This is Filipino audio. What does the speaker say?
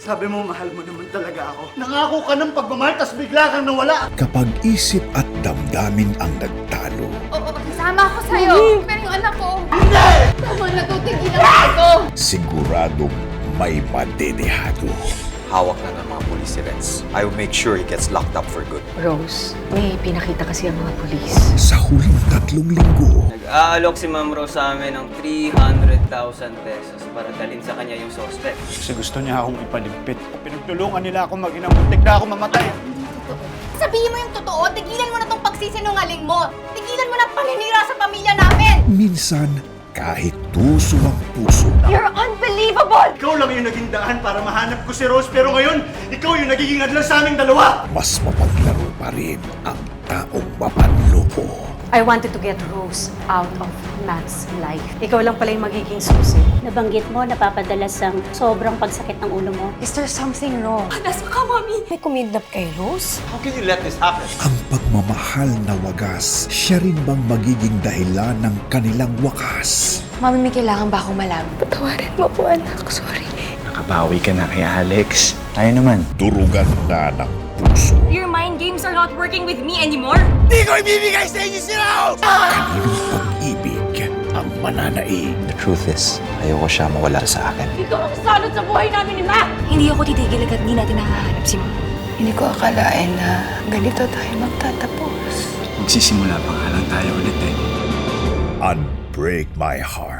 Sabi mo, mahal mo naman talaga ako. Nangako ka ng pagmamahal, tas bigla kang nawala. Kapag isip at damdamin ang nagtalo, Oo, sama ako sa'yo. Pero yung anak ko... Hindi! Tama na to, tigilan mo ito. siguradong may madedehado. Hawak na ng mga police si Renz. I will make sure he gets locked up for good. Rose, may pinakita kasi ang mga pulis. Sa huling tatlong linggo, Nag-aalok si Ma'am Rose sa amin ng 300,000 pesos para dalhin sa kanya yung suspect. Kasi gusto niya akong ipaligpit. Pinagtulungan nila ako mag-inang muntik na ako mamatay. Sabihin mo yung totoo, tigilan mo na tong pagsisinungaling mo. Tigilan mo na ang paninira sa pamilya namin. minsan kahit tuso ang puso, You're unbelievable! Lang yung naging daan para mahanap ko si Rose, pero ngayon, ikaw yung nagiging adlan sa aming dalawa. mas mapaglaro pa rin ang taong mapanloko. I wanted to get Rose out of Matt's life. Ikaw lang pala yung magiging susi. Nabanggit mo, napapadalas ang sobrang pagsakit ng ulo mo. Is there something wrong? Nasa ka, mami. May kumidnap kay Rose? How can you let this happen? Ang pagmamahal na wagas, siya rin bang magiging dahilan ng kanilang wakas? Mami, may kailangan ba akong malaman? Patawarin mo po, anak. Sorry. Nakabawi ka na kay Alex. Tayo naman. Durugan na ng puso. Your mind games are not working with me anymore. Kaninong pag-ibig ang mananaig? The truth is, ayoko siya mawala sa akin. Ikaw ang salot sa buhay namin ni Ma! Hindi ako titigil agad hindi natin nakahanap si Ma. Hindi ko akalain na ganito tayo magtatapos. Magsisimula pa nga lang tayo ulit eh. Unbreak my heart.